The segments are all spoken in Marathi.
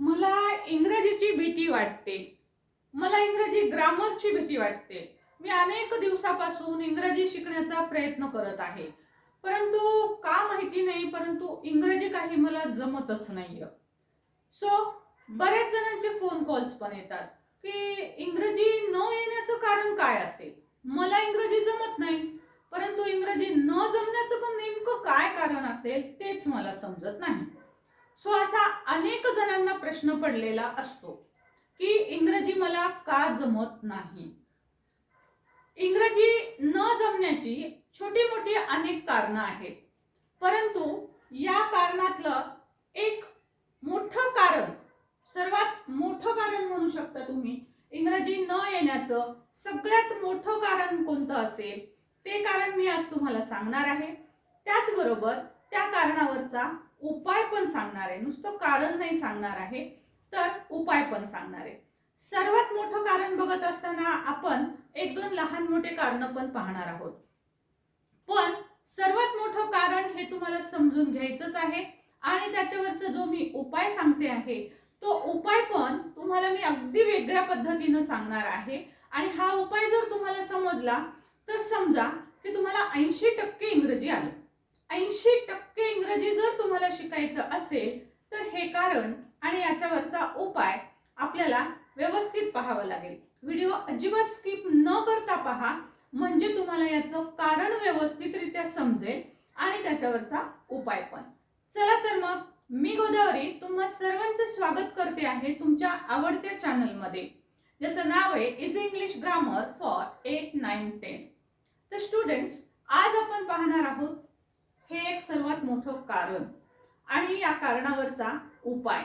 मला इंग्रजीची भीती वाटते. मला इंग्रजी ग्रामरची भीती वाटते. मी अनेक दिवसापासून इंग्रजी शिकण्याचा प्रयत्न करत आहे. परंतु का माहिती नाही परंतु इंग्रजी काही मला जमतच नाही सो बऱ्याच जणांचे फोन कॉल्स पण येतात की इंग्रजी न येण्याचं कारण काय असेल? मला इंग्रजी जमत नाही परंतु इंग्रजी न जमण्याचं पण नेमकं काय कारण असेल तेच मला समजत नाही. सो असा अनेक जणांना प्रश्न पडलेला असतो की इंग्रजी मला का जमत नाही? इंग्रजी न जमण्याची छोटी मोठी अनेक कारणं आहेत. परंतु या कारणातलं एक मोठं कारण सर्वात मोठं कारण म्हणू शकता तुम्ही इंग्रजी न येण्याचं सगळ्यात मोठं कारण कोणतं असेल ते कारण मी आज तुम्हाला सांगणार आहे. त्याचबरोबर त्या कारणावरचा उपाय पण सांगणार आहे. नुसतं कारण नाही सांगणार आहे तर उपाय पण सांगणार आहे. सर्वात मोठं कारण बघत असताना आपण एक दोन लहान मोठे कारण पण पाहणार आहोत. पण सर्वात मोठं कारण हे तुम्हाला समजून घ्यायचंच आहे आणि त्याच्यावरचा जो मी उपाय सांगते आहे तो उपाय पण तुम्हाला मी अगदी वेगळ्या पद्धतीनं सांगणार आहे. आणि हा उपाय जर तुम्हाला समजला तर समजा की तुम्हाला ऐंशी टक्के इंग्रजी आलं. ऐंशी टक्के इंग्रजी जर तुम्हाला शिकायचं असेल तर हे कारण आणि याच्यावरचा उपाय आपल्याला व्यवस्थित पाहावा लागेल. व्हिडिओ अजिबात स्किप न करता पहा म्हणजे तुम्हाला याचं कारण व्यवस्थितरित्या समजेल आणि त्याच्यावरचा उपाय पण. चला तर मग मी गोदावरी तुम्हा सर्वांचं स्वागत करते आहे तुमच्या आवडत्या चॅनलमध्ये. ज्याचं नाव आहे easy English grammar for eight nine ten तर स्टुडंट्स आज आपण पाहणार आहोत हे एक सर्वात मोठं कारण आणि या कारणावरचा उपाय.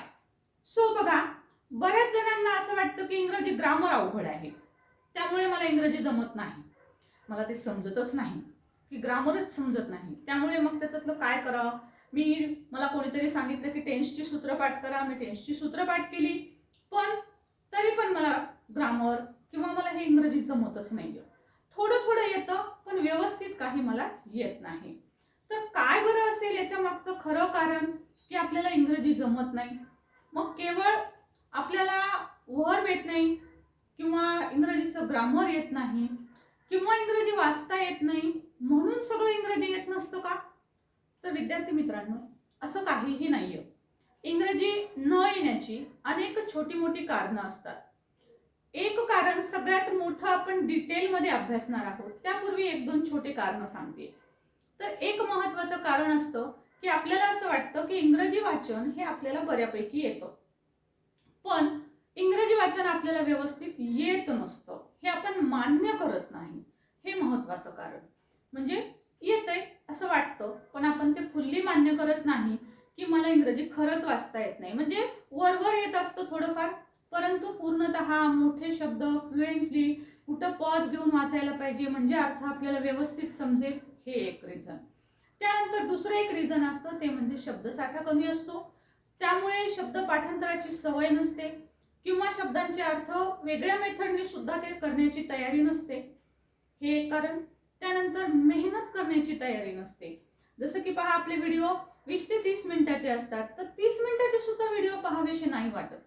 सो बघा बऱ्याच जणांना असं वाटतं की इंग्रजी ग्रामर अवघड आहे. त्यामुळे मला इंग्रजी जमत नाही. मला ते समजतच नाही. की ग्रामरच समजत नाही. त्यामुळे मग त्याच्यातलं काय करावं? मी मला कोणीतरी सांगितलं की टेन्सची सूत्रपाठ करा. मी टेन्सची सूत्रपाठ केली. पण तरी पण मला ग्रामर किंवा मला हे इंग्रजी जमतच नाही थोडं थोडं येतं पण व्यवस्थित काही मला येत नाही. तर काय बरं असेल याच्या मागचं खरं कारण की आपल्याला इंग्रजी जमत नाही? मग केवळ आपल्याला वर येत नाही किंवा इंग्रजीचं ग्रामर येत नाही किंवा इंग्रजी वाचता येत नाही म्हणून सगळं इंग्रजी येत नसतं का? तर विद्यार्थी मित्रांनो असं काहीही नाही आहे इंग्रजी न येण्याची अनेक छोटी मोठी कारणं असतात. एक कारण सगळ्यात मोठं आपण डिटेलमध्ये अभ्यासणार आहोत. त्यापूर्वी एक दोन छोटे कारणं सांगते. तर एक महत्वाचं कारण असतं की आपल्याला असं वाटतं की इंग्रजी वाचन हे आपल्याला बऱ्यापैकी येतं. पण इंग्रजी वाचन आपल्याला व्यवस्थित येत नसतं. हे आपण मान्य करत नाही. हे महत्वाचं कारण. म्हणजे येतंय असं वाटतं पण आपण ते फुल्ली मान्य करत नाही की मला इंग्रजी खरंच वाचता येत नाही. म्हणजे वरवर येत असतं थोडंफार परंतु पूर्णतः मोठे शब्द फ्लुएंटली कुठं पॉज घेऊन वाचायला पाहिजे म्हणजे अर्थ आपल्याला व्यवस्थित समजेल. हे एक रिझन त्यानंतर दुसरं एक रिझन असतं ते म्हणजे शब्दसाठा कमी असतो. त्यामुळे शब्द पाठांतराची सवय नसते किंवा शब्दांचे अर्थ वेगळ्या मेथडने सुद्धा ते करण्याची तयारी नसते. हे एक कारण. त्यानंतर मेहनत करण्याची तयारी नसते. जसं की पहा आपले व्हिडिओ वीस ते तीस मिनिटाचे असतात. तर तीस मिनिटाचे सुद्धा व्हिडिओ पहावेसे नाही वाटत.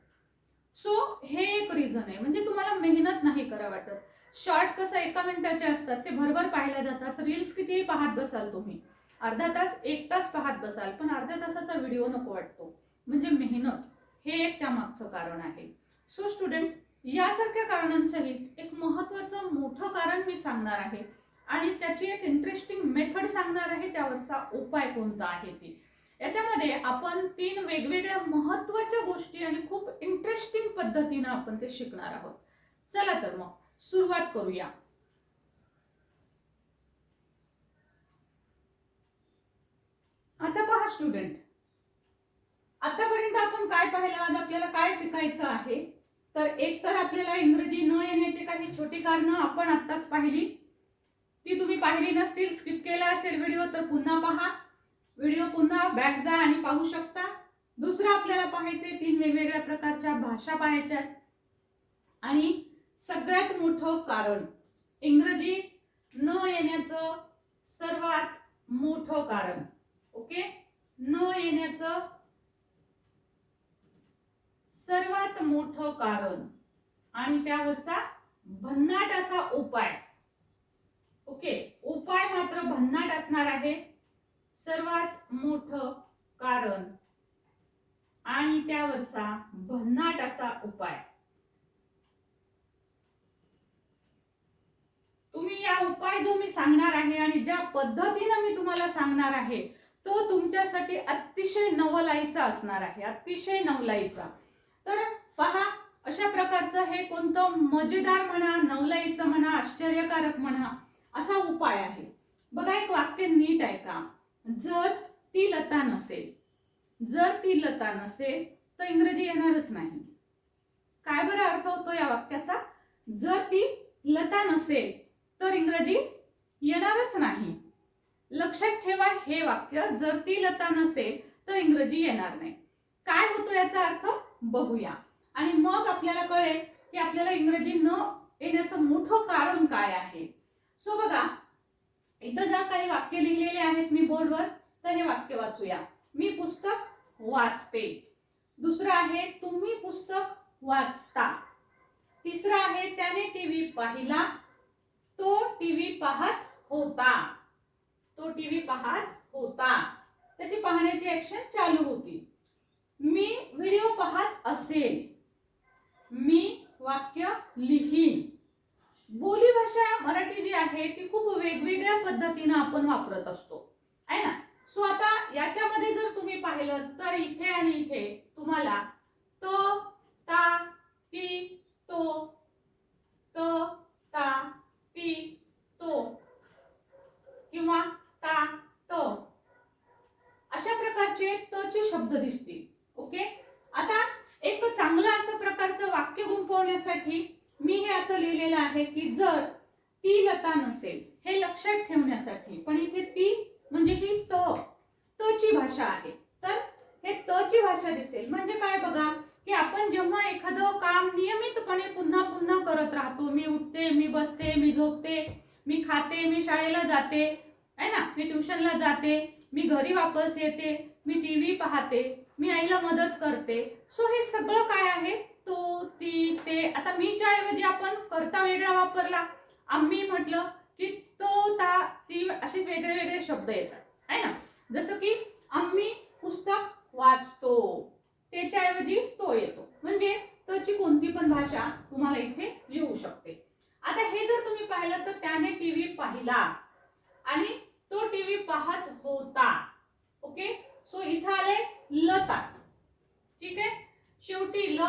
सो हे एक रिझन आहे. म्हणजे तुम्हाला मेहनत नाही करा वाटत. शॉर्ट कसं एका मिनिटाचे असतात ते भरभर पाहिल्या जातात रील्स कितीही पाहत बसाल तुम्ही. अर्धा तास एक तास पाहत बसाल पण अर्ध्या तासाचा व्हिडिओ नको वाटतो. म्हणजे मेहनत हे एक त्यामागचं कारण आहे. सो स्टुडंट यासारख्या कारणांसहित एक महत्वाचं मोठं कारण मी सांगणार आहे. आणि त्याची एक इंटरेस्टिंग मेथड सांगणार आहे त्यावरचा उपाय कोणता आहे ती. याच्यामध्ये आपण तीन वेगवेगळ्या महत्त्वाच्या गोष्टी आणि खूप इंटरेस्टिंग पद्धतीनं आपण ते शिकणार आहोत. चला तर मग. सुरुवात करूया. आता पहा स्टुडंट आतापर्यंत आपण काय पाहिलं? आज आपल्याला काय शिकायचं आहे? तर एक तर आपल्याला इंग्रजी न येण्याची काही छोटी कारणं आपण आत्ताच पाहिली. ती तुम्ही पाहिली नसतील स्किप केला असेल व्हिडिओ तर पुन्हा पहा. व्हिडिओ पुन्हा बॅक जा आणि पाहू शकता. दुसरं आपल्याला पाहायचे तीन वेगवेगळ्या प्रकारच्या भाषा पाहायच्या आणि सगळ्यात मोठं कारण. इंग्रजी न येण्याचं सर्वात मोठं कारण. ओके? न येण्याचं सर्वात मोठं कारण. आणि त्यावरचा भन्नाट असा उपाय. ओके? उपाय मात्र भन्नाट असणार आहे. सर्वात मोठं कारण. आणि त्यावरचा भन्नाट असा उपाय. तुम्ही या उपाय जो मी सांगणार आहे आणि ज्या पद्धतीनं मी तुम्हाला सांगणार आहे तो तुमच्यासाठी अतिशय नवलाईचा असणार आहे अतिशय नवलाईचा. तर पहा अशा प्रकारचं हे कोणतं मजेदार म्हणा नवलाईचं म्हणा आश्चर्यकारक म्हणा असा उपाय आहे. बघा एक वाक्य नीट आहे का? जर ती लता नसेल जर ती लता नसेल तर इंग्रजी येणारच नाही. काय बरं अर्थ होतो या वाक्याचा? जर ती लता नसेल तर इंग्रजी येणारच नाही. लक्षात ठेवा हे वाक्य जर ती लता नसेल तर इंग्रजी येणार नाही. काय होतो याचा अर्थ? बघूया. आणि मग आपल्याला कळेल की आपल्याला इंग्रजी न येण्याचं मोठं कारण काय आहे. सो बघा इथं ज्या काही वाक्य लिहिलेले आहेत मी बोर्डवर तर हे वाक्य वाचूया. मी पुस्तक वाचते. दुसरं आहे तुम्ही पुस्तक वाचता. तिसरं आहे त्याने टीव्ही पाहिला तो टीव्ही पाहत होता. तो टीव्ही पाहत होता. त्याची पाहण्याची ऍक्शन चालू होती. मी व्हिडिओ पाहत असेल. मी वाक्य लिहीन. बोलीभाषा मराठी जी आहे ती खूप वेगवेगळ्या पद्धतीनं आपण वापरत असतो. आहे ना? सो आता याच्यामध्ये जर तुम्ही पाहिलं तर इथे आणि इथे तुम्हाला तो ता ती तो त ता किंवा ता त अशा प्रकारचे त चे शब्द दिसतील ओके आता एक चांगलं असं प्रकारचं वाक्य गुंफवण्यासाठी मी हे असं लिहिलेलं आहे की जर ती लता नसेल हे लक्षात ठेवण्यासाठी पण इथे ती म्हणजे ही त त ची भाषा आहे तर हे त ची भाषा दिसेल म्हणजे काय बघा की आपण जेव्हा एखादं काम नियमितपणे पुन्हा पुन्हा करत राहतो मी उठते मी बसते मी झोपते मी खाते मी शाळेला जाते आहे ना मी ट्युशनला जाते मी घरी वापस येते मी टी व्ही पाहते मी आईला मदत करते सो हे सगळं काय आहे तो ती ते आता मीच्या ऐवजी आपण करता वेगळा वापरला आम्ही म्हटलं की तो ता ती असे वेगळे वेगळे शब्द येतात आहे ना जसं की आम्ही पुस्तक वाचतो त्याच्याऐवजी तो येतो म्हणजे तोची कोणती पण भाषा तुम्हाला इथे येऊ शकते आता हे जर तुम्ही पाहिलं तर त्याने टीव्ही पाहिला आणि तो टीव्ही पाहत होता ओके सो इथं आले लता ठीक आहे शेवटी ल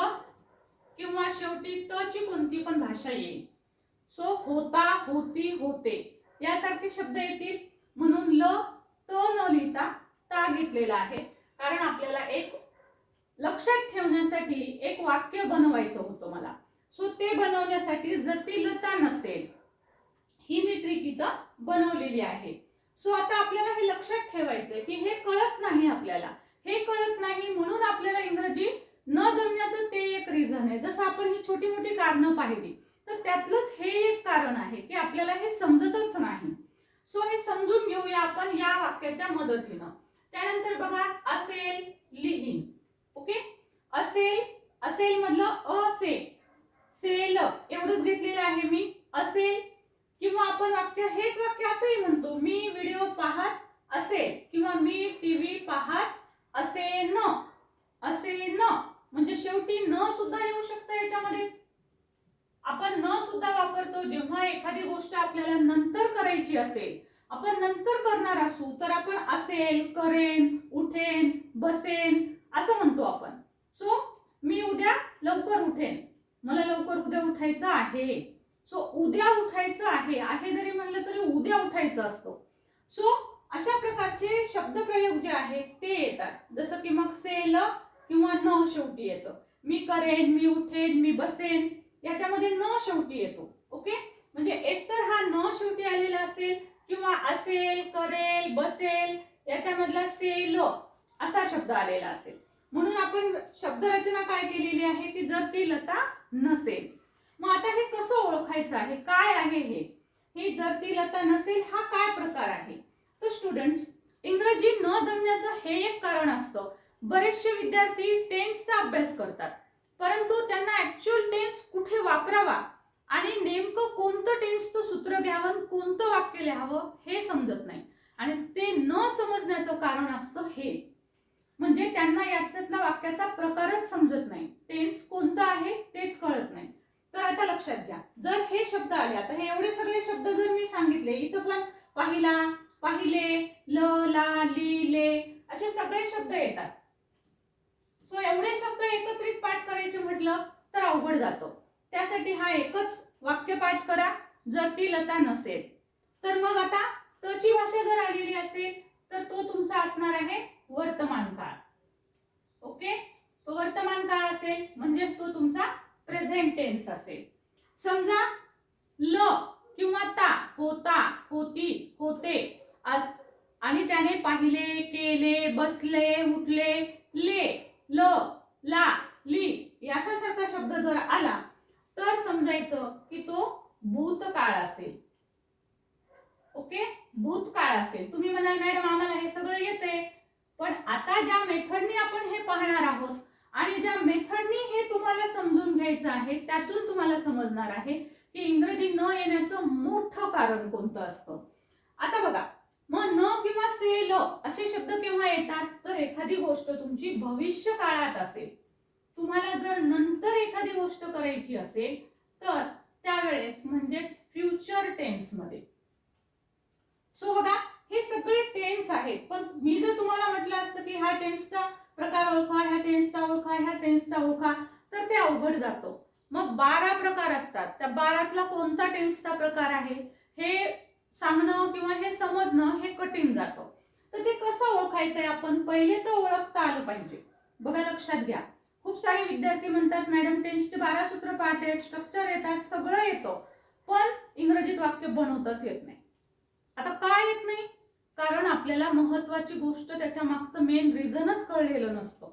किंवा शेवटी त ची कोणती पण भाषा येईल सो होता होती होते यासारखे शब्द येतील म्हणून ल त न लिहिता ता घेतलेला आहे कारण आपल्याला एक लक्षात ठेवण्यासाठी एक वाक्य बनवायचं होतं मला सो ते बनवण्यासाठी जर ती लता नसेल ही मी ट्रिक इथं बनवलेली आहे सो आता आपल्याला हे लक्षात ठेवायचंय की हे कळत नाही आपल्याला हे कळत नाही म्हणून आपल्याला इंग्रजी न जमण्याचं ते एक रिझन आहे जसं आपण ही छोटी मोठी कारणं पाहिली तर त्यातलंच हे एक कारण आहे की आपल्याला हे समजतच नाही. सो हे समजून घेऊया आपण या वाक्याच्या मदतीनं. त्यानंतर बघा असेल लिहीन. ओके असेल असेल मधलं असे सेल एवढंच घेतलेलं आहे मी. असेल किंवा आपण वाक्य हेच वाक्य असंही म्हणतो. मी व्हिडिओ पाहत असेल किंवा मी टीव्ही पाहत असे न असे न म्हणजे शेवटी न सुद्धा येऊ शकतं याच्यामध्ये. आपण न सुद्धा वापरतो जेव्हा एखादी गोष्ट आपल्याला नंतर करायची असेल आपण नंतर करणार असू तर आपण असेल करेन उठेन बसेन असं म्हणतो आपण. सो मी उद्या लवकर उठेन. मला लवकर उद्या उठायचं आहे. सो उद्या उठायचं आहे आहे जरी म्हणलं तरी उद्या उठायचं असतं. सो अशा प्रकारचे शब्दप्रयोग जे आहेत ते येतात. जसं की मग सेल किंवा न शेवटी येतं. मी करेन मी उठेन मी बसेन याच्यामध्ये न शेवटी येतो. ओके? म्हणजे एकतर हा न शेवटी आलेला असेल किंवा असेल करेल बसेल याच्यामधला सेल असा शब्द आलेला असेल. म्हणून आपण शब्दरचना काय केलेली आहे की जर ती लता नसेल. मग आता हे कसं ओळखायचं आहे? काय आहे हे? हे जर ती लता नसेल हा काय प्रकार आहे? तर स्टुडंट्स इंग्रजी न जमण्याचं हे एक कारण असतं. बरेचसे विद्यार्थी टेन्सचा अभ्यास करतात. परंतु त्यांना ऍक्च्युअल टेन्स कुठे वापरावा? आणि नेमकं कोणतं टेन्सचं सूत्र घ्यावं कोणतं वाक्य लिहावं हे समजत नाही. आणि ते न समजण्याचं कारण असतं हे. म्हणजे त्यांना यातला वाक्याचा प्रकारच समजत नाही. टेन्स कोणतं आहे तेच कळत नाही. तर आता लक्षात घ्या. जर हे शब्द आले आता हे एवढे सगळे शब्द जर मी सांगितले इथं पण पाहिला पाहिले ल ला ली ले असे सगळे शब्द येतात. सो एवढे शब्द एकत्रित पाठ करायचे म्हटलं तर अवघड जातो. त्यासाठी हा एकच वाक्य पाठ करा जर ती लता नसेल. तर मग आता तची भाषा जर आलेली असेल तर तो तुमचा असणार आहे वर्तमान काळ. ओके तो वर्तमान काळ असेल म्हणजेच तो तुमचा प्रेझेंट टेन्स असेल. समजा ल किंवा ता होता होती होते आणि त्याने पाहिले केले बसले उठले ले. ल ला ली यासारखा शब्द जर आला तर समजायचं की तो भूतकाळ असेल. ओके? भूतकाळ असेल. तुम्ही म्हणाल मॅडम आम्हाला हे सगळं येते पण आता ज्या मेथडनी आपण हे पाहणार आहोत आणि ज्या मेथडनी हे तुम्हाला समजून घ्यायचं आहे त्यातून तुम्हाला समजणार आहे की इंग्रजी न येण्याचं मोठं कारण कोणतं असतं. आता बघा मग न किंवा से ल असे शब्द केव्हा येतात? तर एखादी गोष्ट तुमची भविष्य काळात असेल. तुम्हाला जर नंतर एखादी गोष्ट करायची असेल तर त्यावेळेस म्हणजेच फ्युचर टेन्समध्ये. सो बघा हे सगळे टेन्स आहेत. पण मी जर तुम्हाला म्हटलं असतं की ह्या टेन्सचा प्रकार ओळखा ह्या टेन्सचा ओळखा ह्या टेन्सचा ओळखा तर ते अवघड जातो. मग बारा प्रकार असतात. त्या बारातला कोणता टेन्सचा प्रकार आहे? हे सांगणं किंवा हे समजणं हे कठीण जातं. तर ते कसं ओळखायचंय आपण? पहिले तर ओळखता आलं पाहिजे. बघा लक्षात घ्या. खूप सारे विद्यार्थी म्हणतात मॅडम टेन्सचे बारा सूत्र पाठ आहेत स्ट्रक्चर येतात सगळं येतं. पण इंग्रजीत वाक्य बनवताच येत नाही. आता काय येत नाही? कारण आपल्याला महत्वाची गोष्ट त्याच्या मागचं मेन रिझनच कळलेलं नसतं.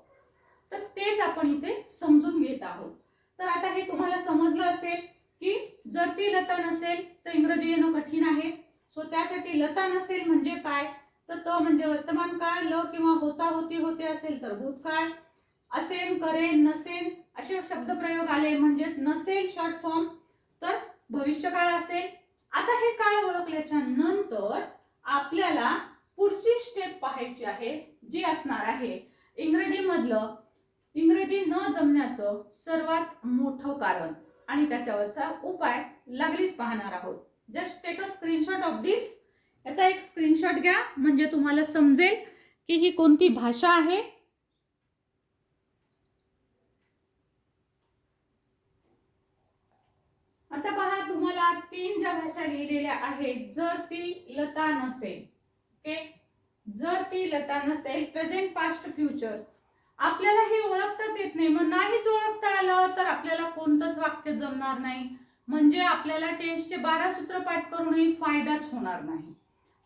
तर तेच आपण इथे समजून घेत आहोत. तर आता हे तुम्हाला समजलं असेल की जर ती लता नसेल तर इंग्रजी येणं कठीण आहे. सो त्यासाठी लता नसेल म्हणजे काय? तर त म्हणजे वर्तमान काळ ल किंवा होता होती होते असेल तर भूतकाळ. असेन करेन नसेन असे शब्दप्रयोग आले म्हणजेच नसेल शॉर्ट फॉर्म तर भविष्यकाळ असेल. आता हे काळ ओळखल्याच्या नंतर आपल्याला पुढची स्टेप पाहायची आहे जी असणार आहे. इंग्रजीमधलं इंग्रजी न जमण्याचं सर्वात मोठं कारण आणि त्याच्यावरचा उपाय लागलीच पाहणार आहोत. Just take a screenshot of this याचा एक स्क्रीनशॉट घ्या म्हणजे तुम्हाला समजेल की ही कोणती भाषा आहे. आता पहा तुम्हाला तीन ज्या भाषा लिहिलेल्या आहेत जर ती लता नसेल ओके जर ती लता नसेल प्रेझेंट पास्ट फ्युचर आपल्याला हे ओळखताच येत नाही. मग नाहीच ओळखता आलं तर आपल्याला कोणतंच वाक्य जमणार नाही. म्हणजे आपल्याला टेन्सचे बारा सूत्र पाठ करूनही फायदाच होणार नाही.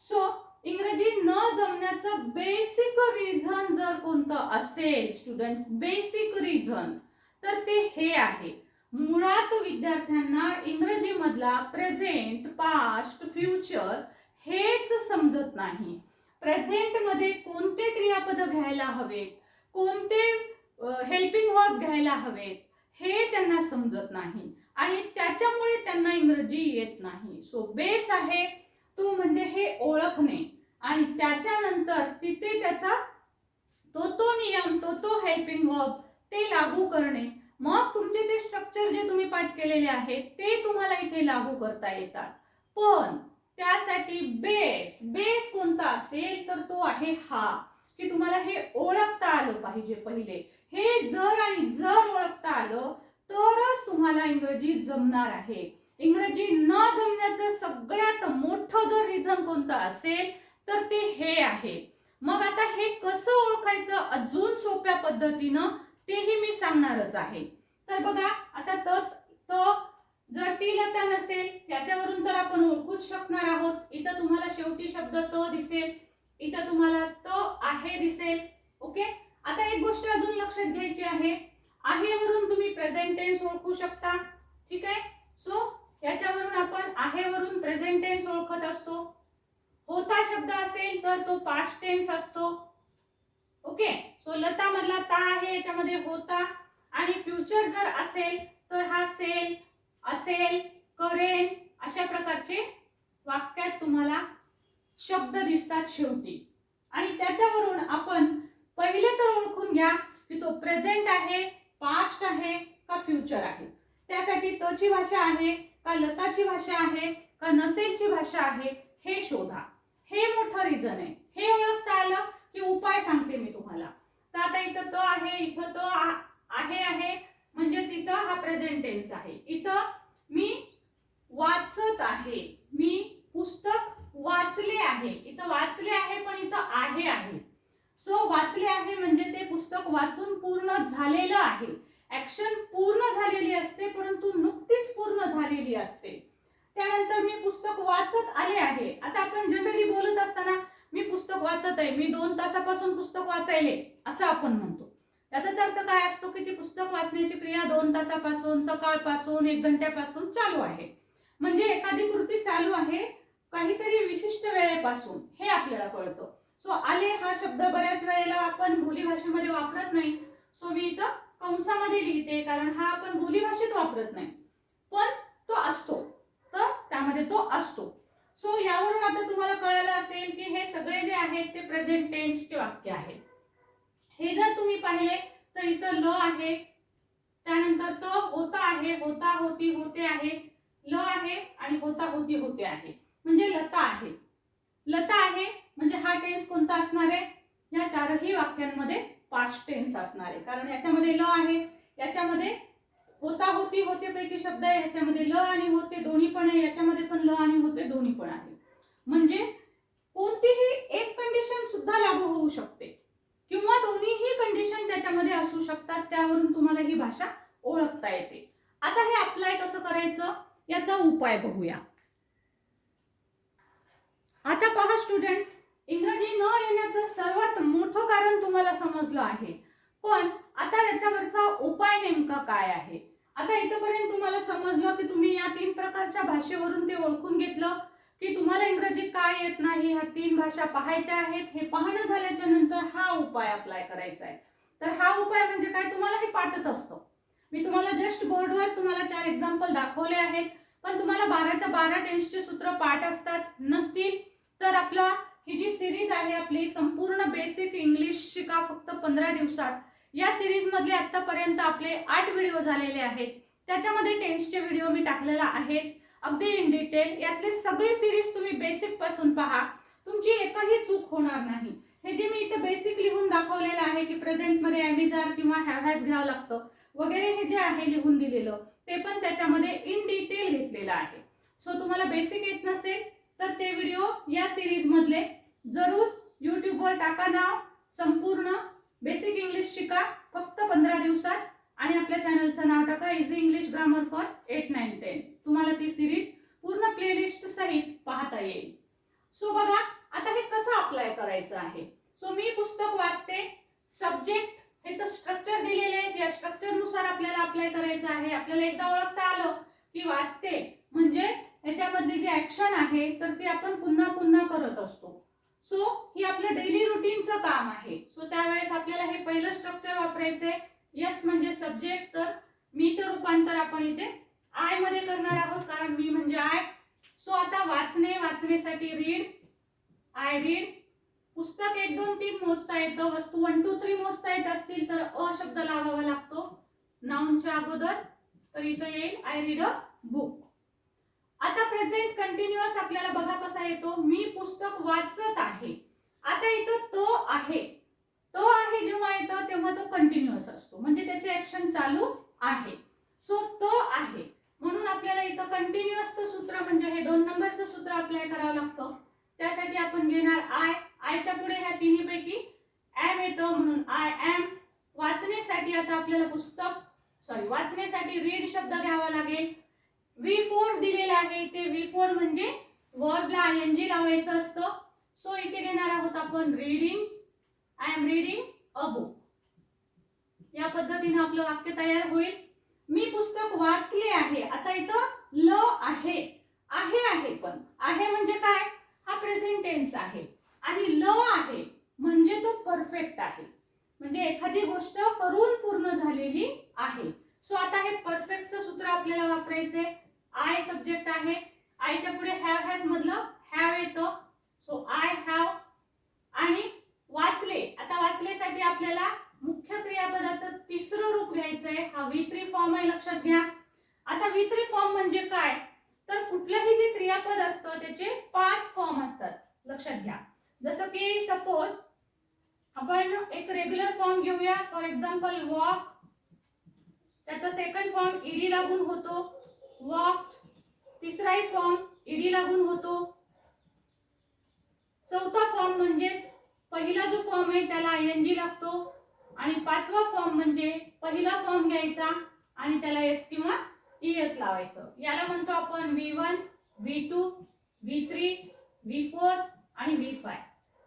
सो इंग्रजी न जमण्याचं बेसिक रिझन जर कोणतं असेल स्टुडंट्स बेसिक रिझन तर ते हे आहे. मुळात विद्यार्थ्यांना इंग्रजीमधला प्रेझेंट पास्ट फ्युचर हेच समजत नाही. प्रेझेंटमध्ये कोणते क्रियापद घ्यायला हवेत? कोणते हेल्पिंग वर्ब घ्यायला हवेत? हे त्यांना समजत नाही. आणि त्याच्यामुळे त्यांना इंग्रजी येत नाही. सो बेस आहे तो म्हणजे हे ओळखणे. आणि त्याच्यानंतर तिथे त्याचा तो तो नियम तो तो हेल्पिंग वर्ब ते लागू करणे. मग तुमचे ते स्ट्रक्चर जे तुम्ही पाठ केलेले आहे ते तुम्हाला इथे लागू करता येतात. पण त्यासाठी बेस बेस कोणता असेल तर तो आहे हा. की तुम्हाला हे ओळखता आलं पाहिजे पहिले. हे जर आणि जर ओळखता आलं तरच तुम्हाला इंग्रजी जमणार आहे. इंग्रजी न जमण्याचं सगळ्यात मोठं जर रिझन कोणतं असेल तर ते हे आहे. मग आता हे कसं ओळखायचं अजून सोप्या पद्धतीनं तेही मी सांगणारच आहे. तर बघा आता त त जर ती लता नसेल त्याच्यावरून तर आपण ओळखूच शकणार आहोत. इथं तुम्हाला शेवटी शब्द त दिसेल. इथं तुम्हाला त आहे दिसेल. ओके? आता एक गोष्ट अजून लक्षात घ्यायची आहे. आहे वरून तुम्ही प्रेझेंट टेन्स ओळखू शकता. ठीक आहे? सो याच्यावरून आपण आहे वरून प्रेझेंट टेन्स ओळखत असतो. होता शब्द असेल तर तो पास्ट टेन्स असतो. ओके? सो लता मधला ता आहे याच्यामध्ये होता. आणि फ्युचर जर असेल तर हा सेल असेल करेन अशा प्रकारचे वाक्यात तुम्हाला शब्द दिसतात शेवटी. आणि त्याच्यावरून आपण पहिले तर ओळखून घ्या की तो प्रेझेंट आहे पास्ट आहे का फ्युचर आहे? त्यासाठी तची भाषा आहे का लताची भाषा आहे का नसेलची भाषा आहे हे शोधा. हे मोठं रिझन आहे. हे ओळखता आलं की उपाय सांगते मी तुम्हाला. तर आता इथं त आहे इथं त आहे आहे. म्हणजेच इथं हा प्रेझेंट टेन्स आहे. इथं मी वाचत आहे. मी पुस्तक वाचले आहे. इथं वाचले आहे पण इथं आहे आहे. सो वाचले आहे म्हणजे ते पुस्तक वाचून पूर्ण झालेलं आहे. ऍक्शन पूर्ण झालेली असते परंतु नुकतीच पूर्ण झालेली असते. त्यानंतर मी पुस्तक वाचत आले आहे. आता आपण जनरली बोलत असताना मी पुस्तक वाचत आहे. मी दोन तासापासून पुस्तक वाचायले असं आपण म्हणतो. याचाच अर्थ काय असतो की ती पुस्तक वाचण्याची क्रिया दोन तासापासून सकाळपासून एक घंट्यापासून चालू आहे. म्हणजे एखादी कृती चालू आहे काहीतरी विशिष्ट वेळेपासून. हे आपल्याला कळतं. सो आले हा शब्द बऱ्याच वेळेला आपण बोली भाषेमध्ये वापरत नाही. सो मी इथं कंसामध्ये लिहिते कारण हा आपण बोली भाषेत वापरत नाही. पण तो असतो. तर त्यामध्ये तो असतो. सो यावरून आता तुम्हाला कळालं असेल की हे सगळे जे आहेत ते प्रेझेंट टेन्सचे वाक्य आहेत हे जर तुम्ही पाहिले तर इथं ल आहे. त्यानंतर त होता आहे होता होती होते आहे. ल आहे आणि होता होती होते आहे. म्हणजे लता आहे. लता आहे म्हणजे हा टेन्स कोणता असणार आहे? या चारही वाक्यांमध्ये पास्ट टेन्स असणार आहे. कारण याच्यामध्ये ल आहे. याच्यामध्ये होता होती होते पैकी शब्द आहे. याच्यामध्ये ल आणि होते दोन्ही पण आहे. याच्यामध्ये पण ल आणि होते दोन्ही पण आहे. म्हणजे कोणतीही एक कंडिशन सुद्धा लागू होऊ शकते. किंवा दोन्हीही कंडिशन त्याच्यामध्ये असू शकतात. त्यावरून तुम्हाला ही भाषा ओळखता येते. आता हे अप्लाय कसं करायचं? याचा उपाय बघूया. आता पहा स्टुडंट इंग्रजी न येण्याचं सर्वात मोठं कारण तुम्हाला समजलं आहे. पण आता याच्यावरचा उपाय नेमका काय आहे? आता इथपर्यंत तुम्हाला समजलं की तुम्ही या तीन प्रकारच्या भाषेवरून ते ओळखून घेतलं की तुम्हाला इंग्रजी काय येत नाही ह्या तीन भाषा पाहायच्या आहेत हे पाहणं झाल्याच्यानंतर हा उपाय अप्लाय करायचा आहे. तर हा उपाय म्हणजे काय? तुम्हाला हे पाठच असतो. मी तुम्हाला जस्ट बोर्डवर तुम्हाला चार एक्झाम्पल दाखवले आहेत पण तुम्हाला बाराच्या बारा टेन्सचे सूत्र पाठ असतात नसतील तर आपला ही जी सिरीज आहे आपली संपूर्ण बेसिक इंग्लिश शिका फक्त पंधरा दिवसात. या सिरीज मधले आतापर्यंत आपले आठ व्हिडिओ झालेले आहेत. त्याच्यामध्ये टेन्सचे व्हिडिओ मी टाकलेला आहेच. अगदी इन डिटेल यातले सगळे सिरीज तुम्ही बेसिकपासून पहा. तुमची एकही चूक होणार नाही. हे जे मी इथं बेसिक लिहून दाखवलेलं आहे की प्रेझेंटमध्ये मध्ये किंवा हॅव हॅज घ्यावं लागतं वगैरे हे जे आहे लिहून दिलेलं ते पण त्याच्यामध्ये इन डिटेल घेतलेलं आहे. सो तुम्हाला बेसिक येत नसेल तर ते व्हिडिओ या सिरीज मधले. जरूर युट्यूबवर टाका नाव संपूर्ण बेसिक इंग्लिश शिका फक्त पंधरा दिवसात. आणि आपल्या चॅनलचं नाव टाका easy English grammar for eight nine ten तुम्हाला ती सिरीज पूर्ण प्लेलिस्ट सहित पाहता येईल. सो बघा आता हे कसं अप्लाय करायचं आहे? सो मी पुस्तक वाचते. सब्जेक्ट हे तर स्ट्रक्चर दिलेले आहे. या स्ट्रक्चरनुसार आपल्याला अप्लाय करायचं आहे. आपल्याला एकदा ओळखता आलं की वाचते. म्हणजे याच्यामधली जी ऍक्शन आहे तर ती आपण पुन्हा पुन्हा करत असतो. सो ही आपलं डेली रुटीनचं काम आहे. सो त्यावेळेस आपल्याला हे पहिलं स्ट्रक्चर वापरायचंय. यस म्हणजे सब्जेक्ट तर मीचं रूपांतर आपण इथे आयमध्ये करणार आहोत कारण मी म्हणजे आय सो आता वाचणे वाचण्यासाठी रीड आय रीड पुस्तक एक दोन तीन मोजता येतं वस्तू वन टू थ्री मोजता येत असतील तर अ शब्द लावावा लागतो. नाऊनच्या अगोदर. तर इथं येईल आय रीड अ बुक आता प्रेझेंट कंटिन्युअस आपल्याला बघा कसा येतो. मी पुस्तक वाचत आहे. आता इथं तो आहे. तो आहे जेव्हा येतो तेव्हा तो कंटिन्युअस असतो. म्हणजे त्याची ऍक्शन चालू आहे. सो तो आहे. म्हणून आपल्याला इथं कंटिन्युअसचं सूत्र म्हणजे हे दोन नंबरचं सूत्र अप्लाय करावं लागतं. त्यासाठी आपण घेणार आय आयच्या पुढे ह्या तिन्हीपैकी ॲम येतं. म्हणून आय ॲम वाचण्यासाठी आता आपल्याला पुस्तक सॉरी वाचण्यासाठी रीड शब्द घ्यावा लागेल. व्ही फोर दिलेलं आहे. ते व्ही फोर म्हणजे वर्बला आय एन जी लावायचं असतं. सो इथे घेणार आहोत आपण reading I am reading a book या पद्धतीने आपलं वाक्य तयार होईल. मी पुस्तक वाचले आहे. आता इथं ल आहे. आहे आहे पण. आहे म्हणजे काय? हा प्रेझेंट टेन्स आहे. आणि ल आहे म्हणजे तो परफेक्ट आहे. म्हणजे एखादी गोष्ट करून पूर्ण झालेली आहे. सो आता हे परफेक्टचं सूत्र आपल्याला वापरायचंय. आय सब्जेक्ट आहे. आयच्या पुढे हॅव हॅज मधलं हॅव येतं. सो आय हॅव आणि वाचले. आता वाचलेसाठी आपल्याला मुख्य क्रियापदाचं तिसरं रूप घ्यायचंय. हा व्ही थ्री फॉर्म आहे लक्षात घ्या. आता व्ही थ्री फॉर्म म्हणजे काय? तर कुठलंही जे क्रियापद असतं त्याचे पाच फॉर्म असतात. लक्षात घ्या. जसं की सपोज आपण एक रेग्युलर फॉर्म घेऊया. फॉर एक्झाम्पल वॉक त्याचा सेकंड फॉर्म ईडी लागून होतो. वॉक तिसराही फॉर्म ईडी लागून होतो. चौथा फॉर्म म्हणजे पहिला जो फॉर्म आहे त्याला आय एन जी लागतो. आणि पाचवा फॉर्म म्हणजे पहिला फॉर्म घ्यायचा आणि त्याला एस किंवा ई एस लावायचं. याला म्हणतो आपण V one V two V three V four आणि व्ही फाय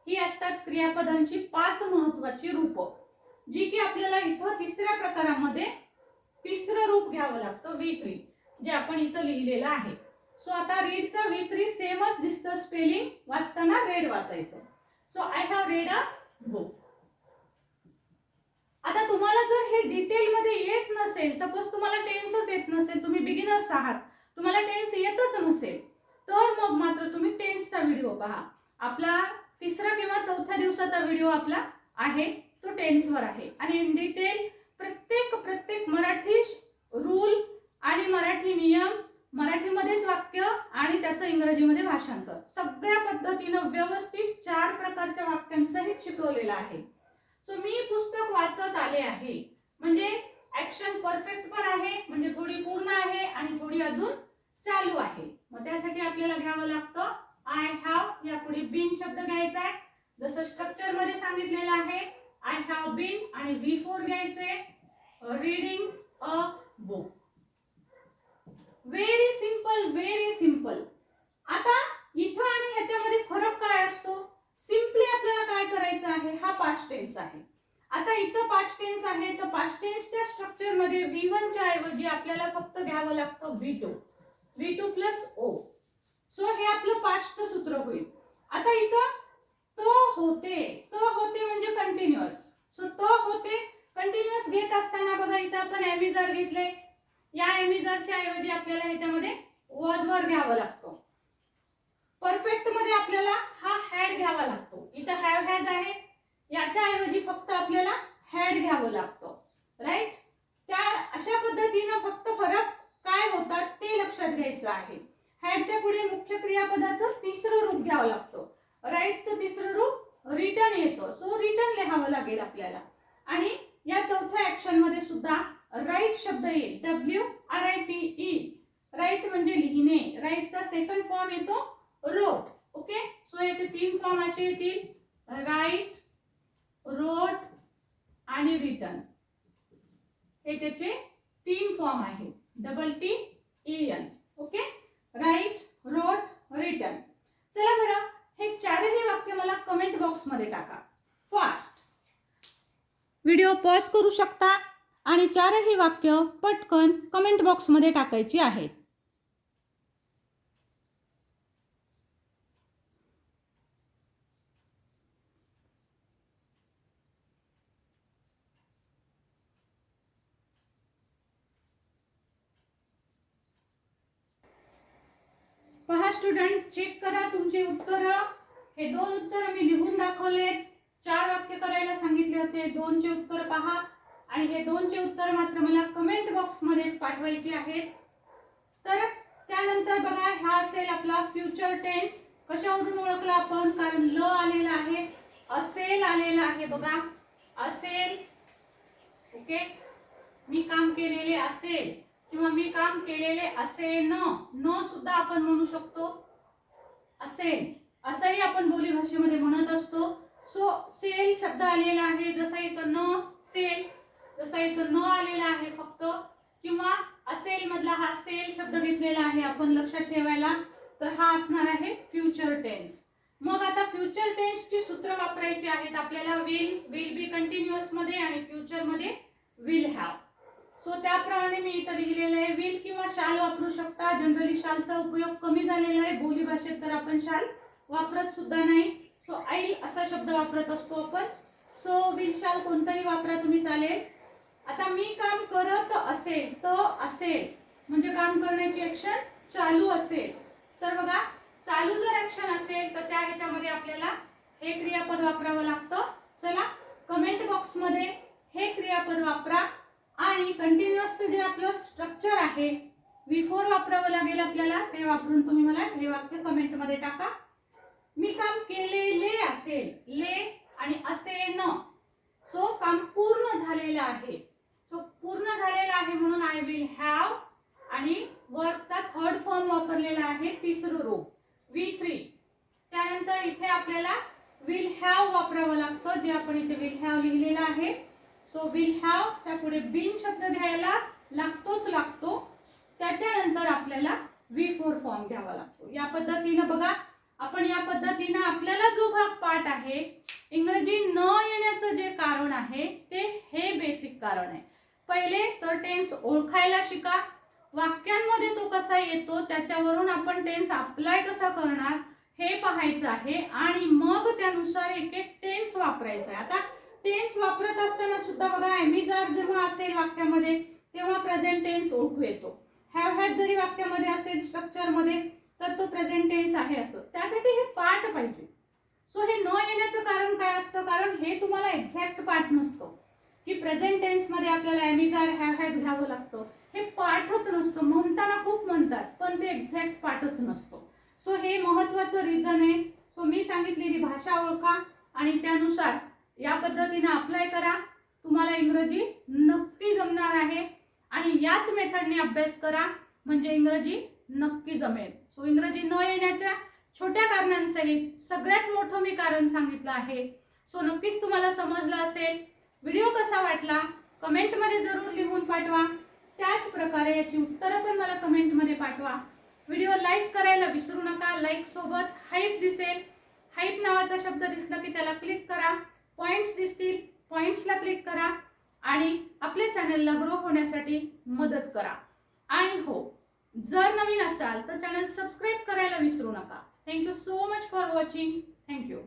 ही असतात क्रियापदांची पाच महत्वाची रूप जी की आपल्याला इथं तिसऱ्या प्रकारामध्ये तिसरं रूप घ्यावं लागतं व्ही थ्री जे आपण इथं लिहिलेलं आहे. सो आता रीडचं व्ही थ्री सेमच दिसतं स्पेलिंग वाचताना रेड वाचायचं. So I have read a book आता तुम्हाला जर हे डिटेलमध्ये येत नसेल सपोज तुम्हाला टेन्सच येत नसेल तुम्ही बिगिनर्स आहात तुम्हाला टेन्स येतच नसेल तर मग मात्र तुम्ही टेन्सचा व्हिडिओ पहा. आपला तिसरा किंवा चौथ्या दिवसाचा व्हिडिओ आपला आहे तो टेन्सवर आहे. आणि इन डिटेल प्रत्येक प्रत्येक मराठी रूल आणि मराठी नियम मराठीमध्येच वाक्य आणि त्याचं इंग्रजीमध्ये भाषांतर. सगळ्या पद्धतीनं व्यवस्थित चार प्रकारच्या वाक्यांसहित शिकवलेलं आहे. सो मी पुस्तक वाचत आले आहे. म्हणजे ऍक्शन परफेक्ट पण आहे म्हणजे थोडी पूर्ण आहे आणि थोडी अजून चालू आहे. मग त्यासाठी आपल्याला घ्यावं लागतं आय हॅव या पुढे बिन शब्द घ्यायचा आहे. जसं स्ट्रक्चरमध्ये सांगितलेलं आहे आय हॅव बिन आणि व्ही फोर घ्यायचे. Reading a book very simple very simple आता इथं आणि ह्याच्यामध्ये फरक काय असतो? सिम्पली आपल्याला काय करायचं आहे? हा पास्ट टेन्स आहे. आता इथं पास्ट टेन्स आहे तर पास्ट टेन्सच्या स्ट्रक्चरमध्ये व्ही वनच्या ऐवजी आपल्याला फक्त घ्यावं लागतं V two V two plus O so हे आपलं पास्टचं सूत्र होईल. आता इथं तो होते. तो होते म्हणजे कंटिन्युअस सो तो होते कंटिन्युअस घेत असताना बघा इथं आपण एमिझर घेतले या एमिझरच्या ऐवजी आपल्याला ह्याच्यामध्ये वॉजवर घ्यावं लागतो. परफेक्टमध्ये आपल्याला हा हॅड घ्यावा लागतो. इथं हॅव हॅज आहे. याच्या ऐवजी फक्त आपल्याला हॅड घ्यावं लागतं. राईट त्या अशा पद्धतीनं फक्त फरक काय होतात ते लक्षात घ्यायचं आहे. हॅडच्या पुढे मुख्य क्रियापदाचं तिसरं रूप घ्यावं लागतं. राईटचं तिसरं रूप रिटर्न येतं. सो रिटर्न लिहावं लागेल आपल्याला. आणि या चौथ्या ऍक्शनमध्ये सुद्धा राईट शब्द येईल. W R I T E write म्हणजे लिहिणे. राईटचा सेकंड फॉर्म येतो रोट ओके सो याचे तीन फॉर्म असे येतील. राईट रोट आणि रिटर्न हे त्याचे तीन फॉर्म आहेत. Double T E N okay write wrote written चला बरं हे चारही वाक्य मला कमेंट बॉक्समध्ये टाका. फास्ट व्हिडिओ पॉज करू शकता? आणि चारही वाक्य पटकन कमेंट बॉक्समध्ये टाकायची आहेत. पहा स्टुडंट चेक करा तुमचे उत्तर. हे दोन उत्तर मी लिहून दाखवले चार वाक्य करायला सांगितले होते. दोनचे उत्तर पहा. आणि हे दोनचे उत्तर मात्र मला कमेंट बॉक्समध्येच पाठवायचे आहेत. तर त्यानंतर बघा हा असेल आपला फ्युचर टेन्स कशावरून ओळखला आपण? कारण ल आलेला आहे. असेल आलेला आहे बघा. असेल ओके? मी काम केलेले असेल किंवा मी काम केलेले असेल न सुद्धा आपण म्हणू शकतो. असेल असंही आपण बोली भाषेमध्ये म्हणत असतो. सो सेल शब्द आलेला आहे. जसा इथं न सेल जसा इथं न आलेला आहे फक्त किंवा असेल मधला हा सेल शब्द घेतलेला आहे आपण लक्षात ठेवायला तर हा असणार आहे फ्युचर टेन्स मग आता फ्युचर टेन्सची सूत्र वापरायची आहेत आपल्याला विल विल बी कंटिन्युअसमध्ये आणि फ्युचरमध्ये विल हॅव सो त्याप्रमाणे मी इथं लिहिलेलं आहे विल किंवा शाल वापरू शकता. जनरली शालचा उपयोग कमी झालेला आहे. बोली भाषेत तर आपण शाल वापरत सुद्धा नाही. सो आईल असा शब्द वापरत असतो आपण. सो विल शाल कोणताही वापरा तुम्ही चालेल. आता मी काम करत असेल तर असेल. म्हणजे काम करण्याची ऍक्शन चालू असेल. तर बघा चालू जर ऍक्शन असेल तर त्या ह्याच्यामध्ये आपल्याला हे क्रियापद वापरावं लागतं. चला कमेंट बॉक्समध्ये हे क्रियापद वापरा आणि कंटिन्युअस जे आपलं स्ट्रक्चर आहे विफोर फोर वापरावं लागेल आपल्याला ते वापरून तुम्ही मला हे वाक्य कमेंटमध्ये टाका. मी काम केलेले असेल ले आणि असे न. सो काम पूर्ण झालेलं आहे. सो पूर्ण झालेला आहे म्हणून आय विल हॅव आणि वर्कचा थर्ड फॉर्म वापरलेला आहे तिसरं रो वी थ्री त्यानंतर इथे आपल्याला विल हॅव वापरावं लागतं जे आपण इथे विल हॅव लिहिलेलं आहे. सो विल हॅव त्यापुढे बिन शब्द घ्यायला लागतोच लागतो. त्याच्यानंतर आपल्याला वी फोर फॉर्म घ्यावा लागतो. या पद्धतीनं बघा आपण या पद्धतीनं आपल्याला जो भाग पाठ आहे इंग्रजी न येण्याचं जे कारण आहे ते हे बेसिक कारण आहे. पहिले तर टेन्स ओळखायला शिका. वाक्यांमध्ये तो कसा येतो त्याच्यावरून आपण टेन्स अप्लाय कसा करणार हे पाहायचं आहे. आणि मग त्यानुसार एक एक टेन्स वापरायचा आहे. आता टेन्स वापरत असताना सुद्धा बघा ॲमिजार जेव्हा असेल वाक्यामध्ये तेव्हा प्रेझेंट टेन्स ओळखू येतो. हॅव हॅड जरी वाक्यामध्ये असेल स्ट्रक्चरमध्ये तर तो प्रेझेंट टेन्स आहे असं. त्यासाठी हे पाठ पाहिजे. सो हे न येण्याचं कारण काय असतं? कारण हे तुम्हाला एक्झॅक्ट पाठ नसतं. की प्रेझेंट टेन्समध्ये आपल्याला ॲमिजार हॅव हॅज घ्यावं लागतं. हे पाठच नसतं. म्हणताना खूप म्हणतात पण ते एक्झॅक्ट पाठच नसतो. सो हे महत्त्वाचं रिझन आहे. सो मी सांगितलेली भाषा ओळखा आणि त्यानुसार या पद्धतीने अप्लाय करा. तुम्हाला इंग्रजी नक्की जमणार आहे. आणि याच मेथडने अभ्यास करा. म्हणजे इंग्रजी नक्की जमेल. सो इंग्रजी न येण्याच्या छोट्या कारणांसहित सगळ्यात मोठं मी कारण सांगितलं आहे. सो नक्कीच तुम्हाला समजलं असेल. व्हिडिओ कसा वाटला कमेंटमध्ये जरूर लिहून पाठवा. त्याच प्रकारे याची उत्तरं पण मला कमेंटमध्ये पाठवा. व्हिडिओ लाईक करायला विसरू नका लाईक सोबत हाईप दिसेल. हाईप नावाचा शब्द दिसला की त्याला क्लिक करा. पॉईंट्स दिसतील पॉईंट्सला क्लिक करा आणि आपल्या चॅनलला ग्रो होण्यासाठी मदत करा. आणि हो जर नवीन असाल तर चॅनल सबस्क्राईब करायला विसरू नका. Thank you so much for watching thank you